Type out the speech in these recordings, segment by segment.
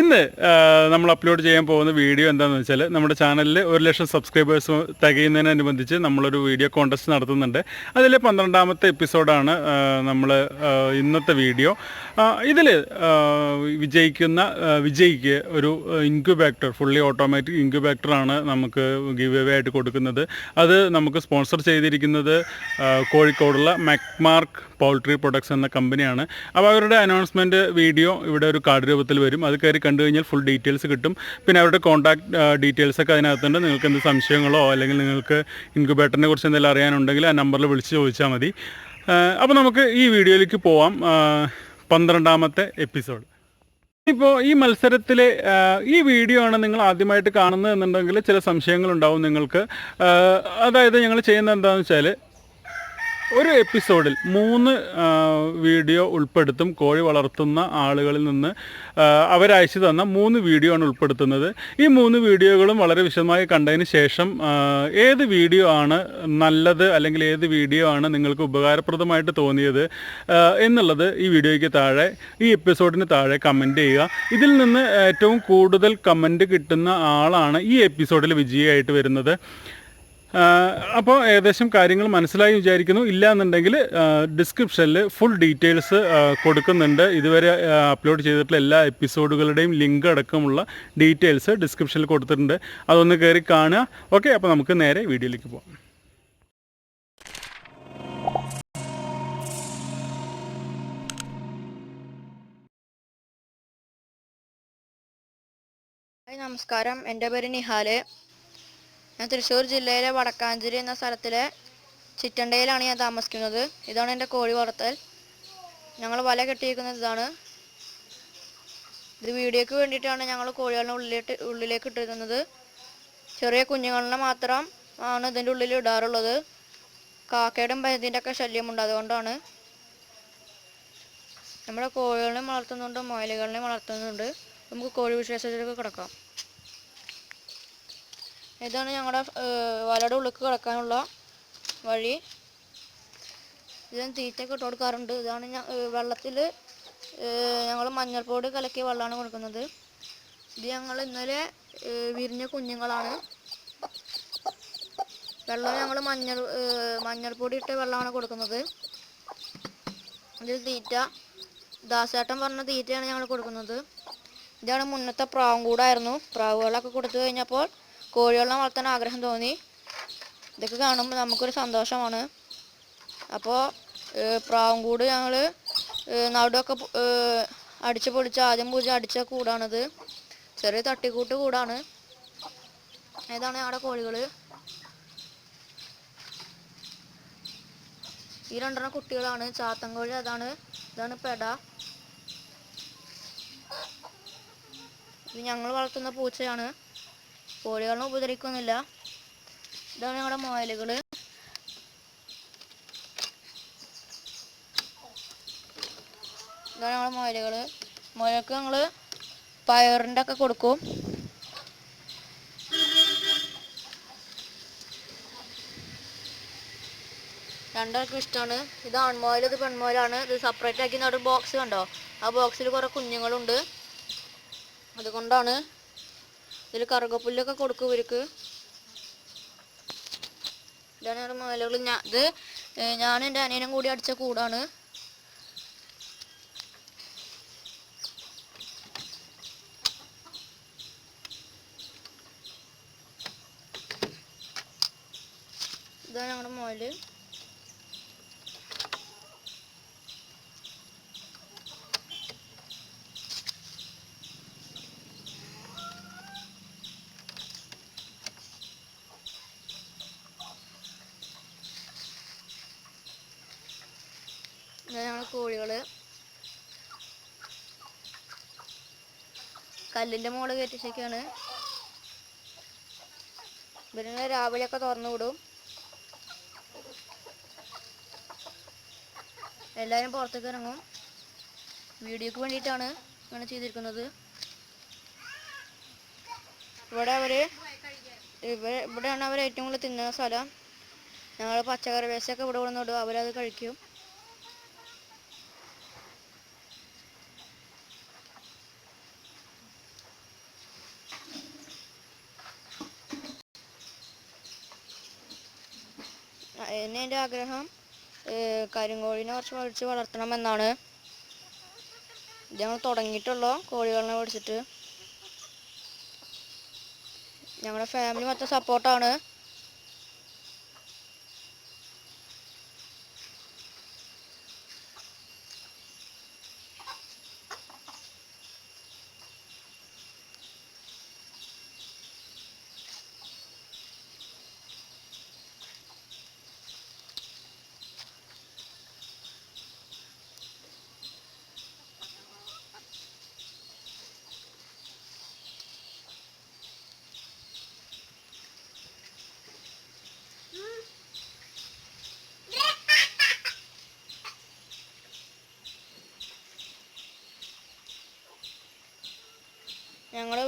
ഇന്ന് നമ്മൾ അപ്ലോഡ് ചെയ്യാൻ പോകുന്ന വീഡിയോ എന്താണെന്ന് വെച്ചാൽ നമ്മുടെ ചാനലിൽ ഒരു ലക്ഷം സബ്സ്ക്രൈബേഴ്സ് തികയുന്നതിനനുബന്ധിച്ച് നമ്മളൊരു വീഡിയോ കോൺടെസ്റ്റ് നടത്തുന്നുണ്ട്. അതിൽ പന്ത്രണ്ടാമത്തെ എപ്പിസോഡാണ് നമ്മൾ ഇന്നത്തെ വീഡിയോ ഇതിൽ വിജയിക്കുന്ന വിജയിക്ക് ഒരു ഇൻക്യുബാക്ടർ ഫുള്ളി ഓട്ടോമാറ്റിക് ഇൻക്യുബാക്ടറാണ് നമുക്ക് ഗിവ് അവേ ആയിട്ട് കൊടുക്കുന്നത്. അത് നമുക്ക് സ്പോൺസർ ചെയ്തിരിക്കുന്നത് കോഴിക്കോടുള്ള മെക്മാർക്ക് പൗൾട്രി പ്രൊഡക്ട്സ് എന്ന കമ്പനിയാണ് അപ്പോൾ അവരുടെ അനൗൺസ്മെന്റ് വീഡിയോ ഇവിടെ ഒരു കാർഡ് രൂപത്തിൽ വരും. അത് കയറി കണ്ടു കഴിഞ്ഞാൽ ഫുൾ ഡീറ്റെയിൽസ് കിട്ടും. പിന്നെ അവരുടെ കോൺടാക്ട് ഡീറ്റെയിൽസ് ഒക്കെ അതിനകത്തുണ്ട്. നിങ്ങൾക്ക് എന്ത് സംശയങ്ങളോ അല്ലെങ്കിൽ നിങ്ങൾക്ക് ഇൻക്യുബേറ്ററിനെ കുറിച്ച് എന്തെങ്കിലും അറിയാനുണ്ടെങ്കിൽ ആ നമ്പറിൽ വിളിച്ച് ചോദിച്ചാൽ മതി. അപ്പോൾ നമുക്ക് ഈ വീഡിയോയിലേക്ക് പോവാം. പന്ത്രണ്ടാമത്തെ എപ്പിസോഡ് ഇപ്പോൾ ഈ മത്സരത്തിലെ ഈ വീഡിയോ ആണ് നിങ്ങൾ ആദ്യമായിട്ട് കാണുന്നത് എന്നുണ്ടെങ്കിൽ ചില സംശയങ്ങളുണ്ടാവും നിങ്ങൾക്ക്. അതായത് ഞങ്ങൾ ചെയ്യുന്നത് എന്താണെന്ന് വെച്ചാൽ ഒരു എപ്പിസോഡിൽ മൂന്ന് വീഡിയോ ഉൾപ്പെടുത്തും കോഴി വളർത്തുന്ന ആളുകളിൽ നിന്ന് അവരയച്ചു തന്ന മൂന്ന് വീഡിയോ ആണ് ഉൾപ്പെടുത്തുന്നത്. ഈ മൂന്ന് വീഡിയോകളും വളരെ വിശദമായി കണ്ടതിന് ശേഷം ഏത് വീഡിയോ ആണ് നല്ലത് അല്ലെങ്കിൽ ഏത് വീഡിയോ ആണ് നിങ്ങൾക്ക് ഉപകാരപ്രദമായിട്ട് തോന്നിയത് എന്നുള്ളത് ഈ വീഡിയോയ്ക്ക് താഴെ ഈ എപ്പിസോഡിന് താഴെ കമന്റ് ചെയ്യുക. ഇതിൽ നിന്ന് ഏറ്റവും കൂടുതൽ കമന്റ് കിട്ടുന്ന ആളാണ് ഈ എപ്പിസോഡിൽ വിജയിയായിട്ട് വരുന്നത്. അപ്പോൾ ഏകദേശം കാര്യങ്ങൾ മനസ്സിലായി വിചാരിക്കുന്നു. ഇല്ല എന്നുണ്ടെങ്കിൽ ഡിസ്ക്രിപ്ഷനിൽ ഫുൾ ഡീറ്റെയിൽസ് കൊടുക്കുന്നുണ്ട്. ഇതുവരെ അപ്ലോഡ് ചെയ്തിട്ടുള്ള എല്ലാ എപ്പിസോഡുകളുടെയും ലിങ്ക് അടക്കമുള്ള ഡീറ്റെയിൽസ് ഡിസ്ക്രിപ്ഷനിൽ കൊടുത്തിട്ടുണ്ട്. അതൊന്ന് കയറി കാണുക. ഓക്കെ അപ്പോൾ നമുക്ക് നേരെ വീഡിയോയിലേക്ക് പോകാം നമസ്കാരം. എന്റെ പേര് നിഹാൽ. ഞാൻ തൃശ്ശൂർ ജില്ലയിലെ വടക്കാഞ്ചേരി എന്ന സ്ഥലത്തിലെ ചിറ്റണ്ടയിലാണ് ഞാൻ താമസിക്കുന്നത്. ഇതാണ് എന്റെ കോഴി വളർത്തൽ. ഞങ്ങൾ വല കെട്ടിയിരിക്കുന്നത് ഇതാണ്. ഇത് വീഡിയോക്ക് വേണ്ടിയിട്ടാണ് ഞങ്ങൾ കോഴികളുടെ ഉള്ളിലിട്ട് ഉള്ളിലേക്ക് ഇട്ടിരുന്നത് ചെറിയ കുഞ്ഞുങ്ങളിനെ മാത്രം ആണ് ഇതിന്റെ ഉള്ളിൽ ഇടാറുള്ളത്. കാക്കയുടെയും പരുതിന്റെ ഒക്കെ ശല്യമുണ്ട് അതുകൊണ്ടാണ്. നമ്മുടെ കോഴികളെയും വളർത്തുന്നുണ്ട് മുയലുകളിനെയും വളർത്തുന്നുണ്ട്. നമുക്ക് കോഴി വിശേഷത്തിലേക്ക് കിടക്കാം. ഇതാണ് ഞങ്ങളുടെ വലയുടെ ഉള്ളിക്ക് കിടക്കാനുള്ള വഴി. ഇതിന് തീറ്റയൊക്കെ ഇട്ട് കൊടുക്കാറുണ്ട്. ഇതാണ് വെള്ളത്തിൽ ഞങ്ങൾ മഞ്ഞൾപ്പൊടി കലക്കിയ വെള്ളമാണ് കൊടുക്കുന്നത്. ഇത് ഞങ്ങൾ ഇന്നലെ വിരിഞ്ഞ കുഞ്ഞുങ്ങളാണ്. വെള്ളം ഞങ്ങൾ മഞ്ഞൾ മഞ്ഞൾപ്പൊടി ഇട്ട വെള്ളമാണ് കൊടുക്കുന്നത്. ഇതിൽ തീറ്റ ദാസേട്ടൻ പറഞ്ഞ തീറ്റയാണ് ഞങ്ങൾ കൊടുക്കുന്നത്. ഇതാണ് മുന്നത്തെ പ്രാവും കൂടായിരുന്നു. പ്രാവുകളൊക്കെ കൊടുത്തു കഴിഞ്ഞപ്പോൾ കോഴികളെ വളർത്താൻ ആഗ്രഹം തോന്നി. ഇതൊക്കെ കാണുമ്പോൾ നമുക്കൊരു സന്തോഷമാണ്. അപ്പോൾ പ്രാവും കൂട് ഞങ്ങൾ നടുവൊക്കെ അടിച്ച് പൊളിച്ച് ആദ്യം പൂജ അടിച്ച കൂടാണിത്. ചെറിയ തട്ടിക്കൂട്ട് കൂടാണ്. ഇതാണ് ഞങ്ങളുടെ കോഴികൾ ഈ രണ്ടെണ്ണം കുട്ടികളാണ്. ചാത്തൻ കോഴി അതാണ്. ഇതാണ് പെട. ഇത് ഞങ്ങൾ വളർത്തുന്ന പൂച്ചയാണ്. കോഴികളെ ഉപദ്രവിക്കൊന്നുമില്ല ഇതാണ് ഞങ്ങളുടെ മുയലുകൾ ഇതാണ് ഞങ്ങളുടെ മുയലുകൾ മുയലക്ക് ഞങ്ങൾ പയറിന്റെ ഒക്കെ കൊടുക്കും. രണ്ടാൾക്കും ഇഷ്ടമാണ് ഇത് ആൺമോയിൽ ഇത് പെൺമോയിലാണ്. ഇത് സെപ്പറേറ്റ് ആക്കി ഒരു ബോക്സ് കണ്ടോ? ആ ബോക്സിൽ കുറേ കുഞ്ഞുങ്ങളുണ്ട്. അതുകൊണ്ടാണ് ഇതിൽ കറുകപ്പുല്ലൊക്കെ കൊടുക്കും ഇവർക്ക് ഇതാണ് ഞങ്ങളുടെ മുയലുകൾ ഞാൻ ഇത് ഞാനും എന്റെ അനിയനും കൂടി അടിച്ച കൂടാണ്. ഇതാണ് ഞങ്ങളുടെ മുയൽ ഇതാണ് കല്ലിന്റെ മോൾ കയറ്റിച്ചൊക്കെയാണ് ഇവരിങ്ങനെ രാവിലെയൊക്കെ തുറന്നു വിടും. എല്ലാവരും പുറത്തേക്ക് ഇറങ്ങും. വീഡിയോക്ക് വേണ്ടിയിട്ടാണ് ഇങ്ങനെ ചെയ്തിരിക്കുന്നത്. ഇവിടെ അവർ ഇവിടെ ഇവിടെയാണ് അവർ ഏറ്റവും കൂടുതൽ തിന്നുന്ന സ്ഥലം. ഞങ്ങൾ പച്ചക്കറി വേസ്റ്റൊക്കെ ഇവിടെ കൊണ്ടുവന്നിടും അവരത് കഴിക്കും. ഇനി എന്റെ ആഗ്രഹം കരിങ്കോഴിനെ കുറച്ച് മേടിച്ച് വളർത്തണം എന്നാണ് ഞങ്ങൾ തുടങ്ങിയിട്ടുള്ളൂ കോഴികളെ മേടിച്ചിട്ട് ഞങ്ങളുടെ ഫാമിലി മൊത്തം സപ്പോർട്ടാണ്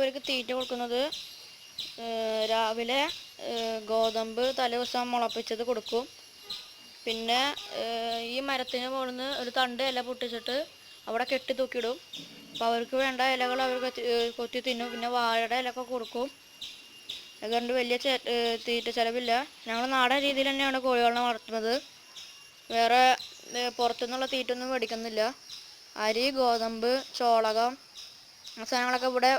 ഇവർക്ക് തീറ്റ കൊടുക്കുന്നത് രാവിലെ ഗോതമ്പ് തലേ ദിവസം മുളപ്പിച്ചത് കൊടുക്കും. പിന്നെ ഈ മരത്തിന് മുകളിൽ ഒരു തണ്ട് ഇല പൊട്ടിച്ചിട്ട് അവിടെ കെട്ടി തൂക്കിയിടും. അപ്പോൾ അവർക്ക് വേണ്ട ഇലകൾ അവർ കൊത്തി തിന്നും. പിന്നെ വാഴയുടെ ഇലയൊക്കെ കൊടുക്കും. അതുകൊണ്ട് വലിയ തീറ്റ ചിലവില്ല. ഞങ്ങൾ നാടൻ രീതിയിൽ തന്നെയാണ് കോഴികളെ വളർത്തുന്നത്. വേറെ പുറത്തുനിന്നുള്ള തീറ്റ ഒന്നും മേടിക്കുന്നില്ല. അരി ഗോതമ്പ് ചോളകം സാധനങ്ങളൊക്കെ ഇവിടെ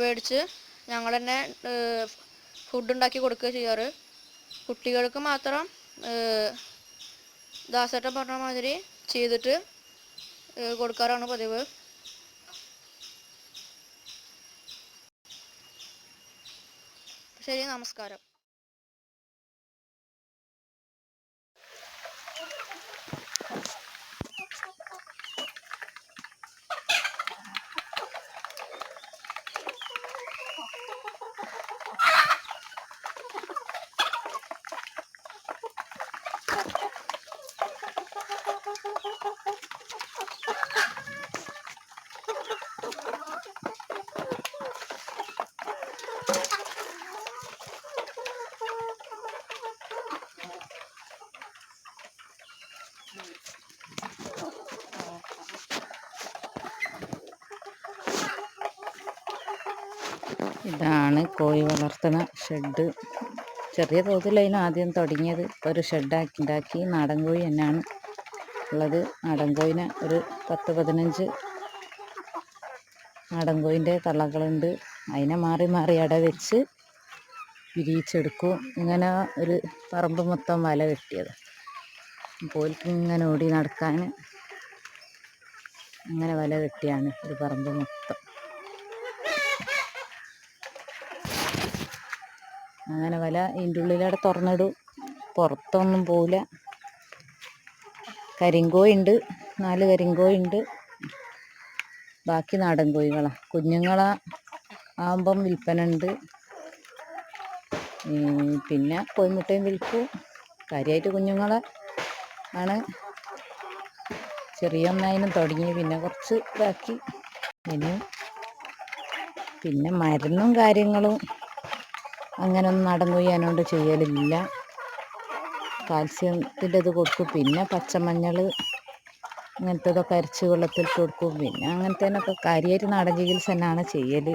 മേടിച്ച് ഞങ്ങൾ തന്നെ ഫുഡ് ഉണ്ടാക്കി കൊടുക്കുക ചെയ്യാറ്. കുട്ടികൾക്ക് മാത്രം ദാസേട്ടം പറഞ്ഞ മാതിരി ചെയ്തിട്ട് കൊടുക്കാറാണ് പതിവ്. ശരി നമസ്കാരം. ഇതാണ് കോഴി വളർത്തുന്ന ഷെഡ്. ചെറിയ തോതിലായിരുന്നു ആദ്യം തുടങ്ങിയത്. ഒരു ഷെഡാക്കി ഉണ്ടാക്കി നാടൻ കോഴി തന്നെയാണ് ഉള്ളത്. നാടൻ കോഴിനെ ഒരു പത്ത് പതിനഞ്ച് നാടൻ കോഴിന്റെ തള്ളകളുണ്ട്. അതിനെ മാറി മാറി അട വെച്ച് വിരിയിച്ചെടുക്കും. ഇങ്ങനെ ഒരു പറമ്പ് മൊത്തം വല കെട്ടിയത് പോൽക്ക് ഇങ്ങനെ ഓടി നടക്കാൻ അങ്ങനെ വല കെട്ടിയാണ് ഒരു പറമ്പ് മൊത്തം. അങ്ങനെ വല ഇതിന്റെ ഉള്ളിലവിടെ തുറന്നിടും. പുറത്തൊന്നും പോവില്ല. കരിങ്കോയുണ്ട്. നാല് കരിങ്കോയുണ്ട്. ബാക്കി നാടൻ കോഴികളാണ് കുഞ്ഞുങ്ങളെ ആകുമ്പം വിൽപ്പന ഉണ്ട് പിന്നെ കോഴിമുട്ടയും വിൽക്കും. കാര്യമായിട്ട് കുഞ്ഞുങ്ങളെ. ആണ്. ചെറിയ ഒന്നായാലും തുടങ്ങി. പിന്നെ കുറച്ച് ഇതാക്കി ഇനിയും പിന്നെ മരുന്നും കാര്യങ്ങളും. അങ്ങനൊന്നും പോയി. അതിനോണ്ട് ചെയ്യലില്ല. കാൽസ്യത്തിന്റെ ഇത് കൊടുക്കും. പിന്നെ പച്ചമഞ്ഞൾ അങ്ങനത്തതൊക്കെ അരച്ച് വെള്ളത്തിൽ കൊടുക്കും. പിന്നെ അങ്ങനത്തേനൊക്കെ കാര്യമായിട്ട് നാടൻ ചികിത്സ തന്നെയാണ് ചെയ്യൽ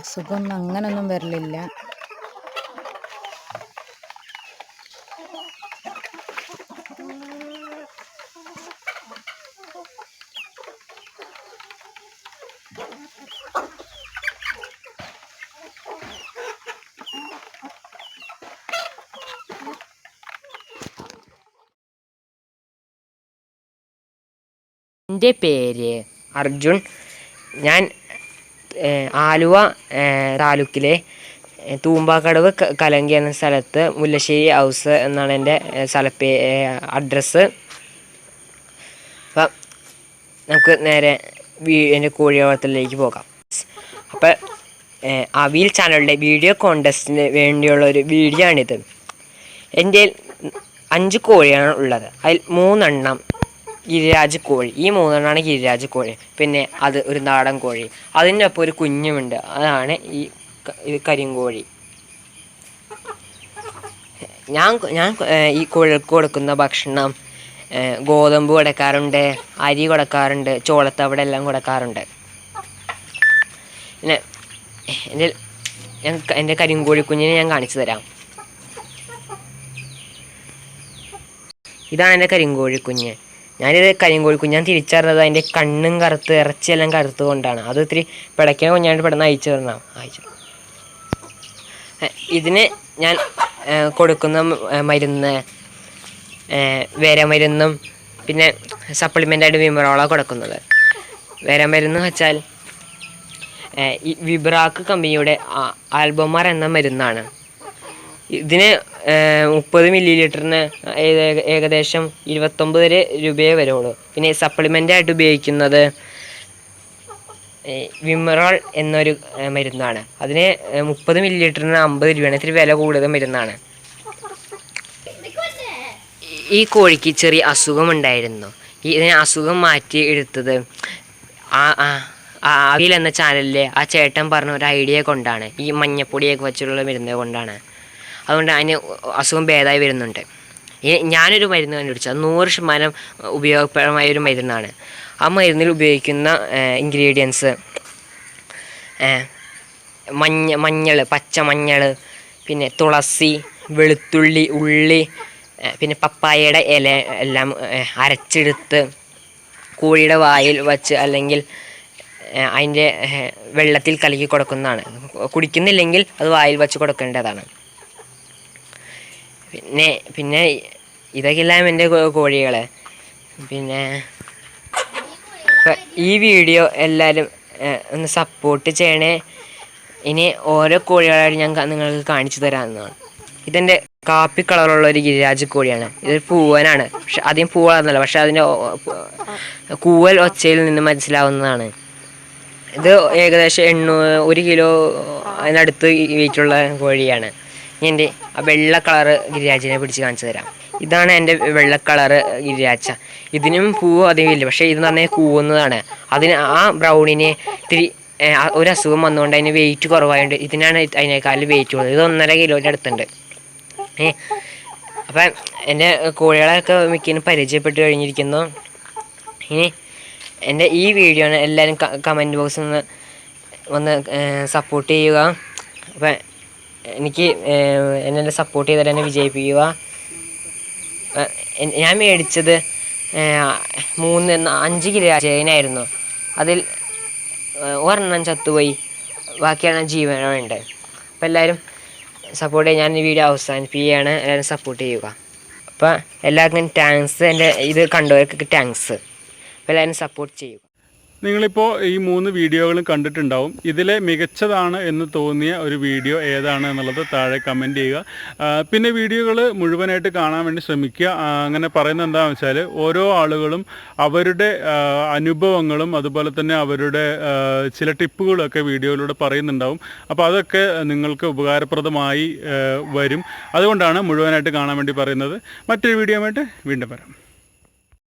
അസുഖമൊന്നും അങ്ങനൊന്നും വരലില്ല. എന്റെ പേര്. അർജുൻ. ഞാൻ ആലുവ താലൂക്കിലെ തൂമ്പാക്കടവ് കലങ്കി എന്ന സ്ഥലത്ത് മുല്ലശ്ശേരി ഹൗസ് എന്നാണ് എന്റെ സ്ഥലപ്പേ അഡ്രസ്സ്. അപ്പം നമുക്ക് നേരെ എന്റെ കോഴി വളർത്തലിലേക്ക് പോകാം. അപ്പം അവിൽ ചാനലിന്റെ വീഡിയോ കോണ്ടസ്റ്റിന് വേണ്ടിയുള്ള ഒരു വീഡിയോ ആണിത്. എന്റെ അഞ്ച് കോഴിയാണ് ഉള്ളത്. അതിൽ മൂന്നെണ്ണം ഗിരിരാജ് കോഴി ഈ മൂന്നെണ്ണമാണ് ഗിരിരാജ് കോഴി പിന്നെ അത് ഒരു നാടൻ കോഴി. അതിന്റെ ഒപ്പം ഒരു കുഞ്ഞുമുണ്ട്. അതാണ് ഈ ഇത് കരിങ്കോഴി. ഞാൻ ഞാൻ ഈ കോഴികൾക്ക് കൊടുക്കുന്ന ഭക്ഷണം ഗോതമ്പ് കൊടുക്കാറുണ്ട് അരി കൊടുക്കാറുണ്ട് ചോളത്തവിടെ എല്ലാം കൊടുക്കാറുണ്ട്. പിന്നെ എന്റെ ഞാൻ എന്റെ കരിങ്കോഴി കുഞ്ഞിനെ ഞാൻ കാണിച്ചു തരാം. ഇതാണ് എന്റെ കരിങ്കോഴിക്കുഞ്ഞ് ഞാനിത് കരിങ്കോഴിക്കുഞ്ഞ് കുഞ്ഞാൻ തിരിച്ചറിഞ്ഞത് അതിന്റെ കണ്ണും കറുത്ത് ഇറച്ചിയെല്ലാം കറുത്ത് കൊണ്ടാണ്. അത് ഇത്തിരി പിടയ്ക്കണ കുഞ്ഞാണ്ട് പെട്ടെന്ന് അയച്ചു തരണം. അയച്ചു ഇതിന് ഞാൻ കൊടുക്കുന്ന മരുന്ന് വേര വേരമരുന്നും പിന്നെ സപ്ലിമെന്റായിട്ട് വിമറോളാണ് കൊടുക്കുന്നത്. വേരമരുന്ന് വെച്ചാൽ വിബ്രാക്ക് കമ്പനിയുടെ ആൽബമാർ എന്ന മരുന്നാണ്. ഇതിന് മുപ്പത് മില്ലി ലിറ്ററിന് ഏകദേശം ഇരുപത്തൊമ്പത് രൂപയെ വരുള്ളൂ പിന്നെ സപ്ലിമെന്റ് ആയിട്ട് ഉപയോഗിക്കുന്നത് വിമറോൾ എന്നൊരു മരുന്നാണ്. അതിന് മുപ്പത് മില്ലി ലിറ്ററിന് അമ്പത് രൂപയാണ്. ഇത്തിരി വില കൂടുതൽ മരുന്നാണ്. ഈ- കോഴിക്ക് ചെറിയ അസുഖമുണ്ടായിരുന്നു. ഇതിനെ അസുഖം മാറ്റി എടുത്തത് ആ ആ ആ എന്ന ചാനലിലെ ആ ചേട്ടൻ പറഞ്ഞ ഒരു ഐഡിയ കൊണ്ടാണ്. ഈ മഞ്ഞപ്പൊടിയൊക്കെ വെച്ചിട്ടുള്ള മരുന്ന് കൊണ്ടാണ്. അതുകൊണ്ട് അതിന് അസുഖം ഭേദമായി വരുന്നുണ്ട്. ഞാനൊരു മരുന്ന് കണ്ടുപിടിച്ചു അത് നൂറ് ശതമാനം ഉപയോഗപ്രദമായ ഒരു മരുന്നാണ്. ആ മരുന്നിൽ ഉപയോഗിക്കുന്ന ഇൻഗ്രീഡിയൻസ് മഞ്ഞ മഞ്ഞൾ പച്ച മഞ്ഞൾ പിന്നെ തുളസി വെളുത്തുള്ളി ഉള്ളി പിന്നെ പപ്പായയുടെ ഇല എല്ലാം അരച്ചെടുത്ത് കോഴിയുടെ വായിൽ വച്ച് അല്ലെങ്കിൽ അതിന്റെ വെള്ളത്തിൽ കലക്കി കൊടുക്കുന്നതാണ്. കുടിക്കുന്നില്ലെങ്കിൽ അത് വായിൽ വച്ച് കൊടുക്കേണ്ടതാണ്. പിന്നെ പിന്നെ ഇതൊക്കെയെല്ലാം എന്റെ കോഴികളെ. പിന്നെ ഈ വീഡിയോ എല്ലാവരും ഒന്ന് സപ്പോർട്ട് ചെയ്യണേ. ഇനി ഓരോ കോഴികളായിട്ട് ഞാൻ നിങ്ങൾക്ക് കാണിച്ചു തരാമെന്നാണ് ഇതെന്റെ കാപ്പി കളറുള്ള ഒരു ഗിരിരാജ് കോഴിയാണ്. ഇതൊരു പൂവനാണ്. പക്ഷെ അധികം പൂവാണെന്നല്ല പക്ഷെ അതിന്റെ കൂവൽ ഒച്ചയിൽ നിന്ന് മനസ്സിലാവുന്നതാണ്. ഇത് ഏകദേശം എണ്ണൂ ഒരു കിലോ അതിനടുത്ത് വെയിറ്റുള്ള കോഴിയാണ്. ഞാൻ എന്റെ ആ വെള്ള കളറ് ഗിരിരാജിനെ പിടിച്ച് കാണിച്ചു തരാം. ഇതാണ് എന്റെ വെള്ള കളറ് ഗിരിരാജ. ഇതിനും പൂവ് അധികം ഇല്ല. പക്ഷേ ഇത് നന്നായി കൂവുന്നതാണ്. അതിന് ആ ബ്രൗണിനെ ഇത്തിരി ഒരു അസുഖം വന്നുകൊണ്ട് അതിന് വെയിറ്റ് കുറവായതുകൊണ്ട് ഇതിനാണ് അതിനേക്കാളും വെയിറ്റ് കൂടുന്നത് ഇത് ഒന്നര കിലോന്റെ അടുത്തുണ്ട്. ഏ അപ്പം എന്റെ കോഴികളൊക്കെ മിക്കതിനും പരിചയപ്പെട്ട് കഴിഞ്ഞിരിക്കുന്നു. ഇനി എന്റെ ഈ വീഡിയോനെ എല്ലാവരും കമന്റ് ബോക്സിൽ നിന്ന് ഒന്ന് സപ്പോർട്ട് ചെയ്യുക. അപ്പം എനിക്ക് എന്നെ സപ്പോർട്ട് ചെയ്തിട്ട് എന്നെ വിജയിപ്പിക്കുക. ഞാൻ മേടിച്ചത് മൂന്ന് അഞ്ച് കിലോ ചേനായിരുന്നു അതിൽ ഒരെണ്ണം ചത്തുപോയി. ബാക്കിയാണ് ജീവനുണ്ട് അപ്പം എല്ലാവരും സപ്പോർട്ട് ചെയ്യാൻ ഞാൻ ഈ വീഡിയോ അവസാനിപ്പിക്കുകയാണ്. എല്ലാവരും സപ്പോർട്ട് ചെയ്യുക. അപ്പം എല്ലാവർക്കും താങ്ക്സ് എന്റെ ഇത് കണ്ടവർക്ക് താങ്ക്സ് അപ്പോൾ എല്ലാവരും സപ്പോർട്ട് ചെയ്യുക. നിങ്ങളിപ്പോൾ ഈ മൂന്ന് വീഡിയോകളും കണ്ടിട്ടുണ്ടാവും. ഇതിലെ മികച്ചതാണ് എന്ന് തോന്നിയ ഒരു വീഡിയോ ഏതാണ് എന്നുള്ളത് താഴെ കമന്റ് ചെയ്യുക. പിന്നെ വീഡിയോകൾ മുഴുവനായിട്ട് കാണാൻ വേണ്ടി ശ്രമിക്കുക. അങ്ങനെ പറയുന്നത് എന്താണെന്ന് വെച്ചാൽ ഓരോ ആളുകളും അവരുടെ അനുഭവങ്ങളും അതുപോലെ തന്നെ അവരുടെ ചില ടിപ്പുകളൊക്കെ വീഡിയോയിലൂടെ പറയുന്നുണ്ടാവും. അപ്പോൾ അതൊക്കെ നിങ്ങൾക്ക് ഉപകാരപ്രദമായി വരും. അതുകൊണ്ടാണ് മുഴുവനായിട്ട് കാണാൻ വേണ്ടി പറയുന്നത്. മറ്റൊരു വീഡിയോ വീണ്ടും വരാം.